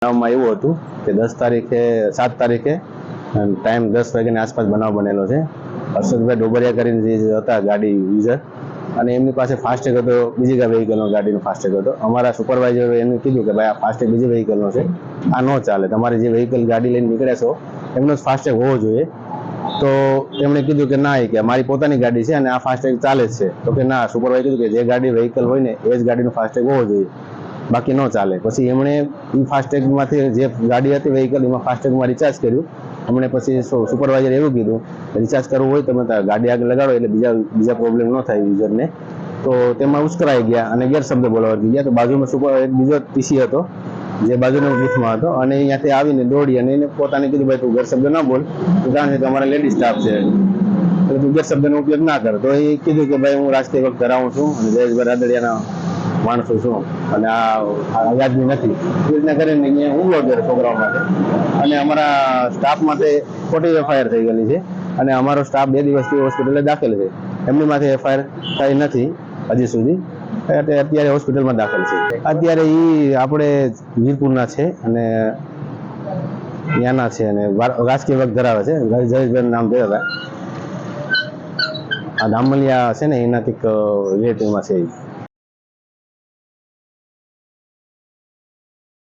બનાવમાં એવું હતું કે દસ તારીખે, સાત તારીખે ટાઈમ દસ વાગ્યાની આસપાસ બનાવ બનેલો છે. હર્ષદભાઈ ડોબરિયા કરીને જે હતા ગાડી યુઝર અને એમની પાસે ફાસ્ટેગ હતો, બીજી વ્હીકલનો ગાડીનો ફાસ્ટેગ હતો. અમારા સુપરવાઇઝરે એમને કીધું કે ભાઈ આ ફાસ્ટેગ બીજી વ્હીકલનો છે. આ ન ચાલે. તમારે જે વ્હીકલ ગાડી લઈને નીકળ્યા છો, એમનો જ ફાસ્ટેગ હોવો જોઈએ. તો એમણે કીધું કે ના કે મારી પોતાની ગાડી છે અને આ ફાસ્ટેગ ચાલે જ છે. તો કે ના સુપરવાઇઝર કીધું કે જે ગાડી વ્હીકલ હોય ને, એ જ ગાડીનો ફાસ્ટેગ હોવો જોઈએ. બાકી ન ચાલે. પછી એમણે એ ફાસ્ટેગમાંથી જે ગાડી હતી વ્હીકલ એમાં ફાસ્ટેગમાં રિચાર્જ કર્યું. એમણે પછી સુપરવાઇઝર એવું કીધું રિચાર્જ કરવું હોય તમે ગાડી આગળ લગાડો, એટલે બીજા બીજા પ્રોબ્લેમ ન થાય યુઝરને તો તેમાં ઉશ્કરાઈ ગયા અને ગેરશબ્દ બોલાવા ગયા. તો બાજુમાં સુપર એક બીજો પીસી હતો, જે બાજુના બૂથમાં હતો. અને અહીંયાથી આવીને દોડી અને એને પોતાને કીધું, ભાઈ, તું ગેરશબ્દ ના બોલ. કારણ કે અમારા લેડી સ્ટાફ છે. તું ગેરશબ્દનો ઉપયોગ ના કર. તો એ કીધું કે, ભાઈ, હું રાજકીય વખત ધરાવું છું અને જયેશભાઈ રાદડિયાના માણસો છું. અને આ વ્યાજબી નથી. એ કરીને અહીંયા હુમલો કર્યો છોકરાઓ માટે. અને અમારા સ્ટાફ માટે ખોટી એફઆઈઆર થઈ ગયેલી છે. અને અમારો સ્ટાફ બે દિવસથી હોસ્પિટલે દાખલ છે. એમની માથે એફઆઈઆર થઈ નથી હજી સુધી. અત્યારે હોસ્પિટલમાં દાખલ છે. અત્યારે એ આપણે વીરપુરના છે અને ત્યાંના છે અને રાજકીય વર્ગ ધરાવે છે. જયેશભાઈ નામ ધરાવે આ દામલિયા છે ને એના કંઈક રિલેટિવમાં છે.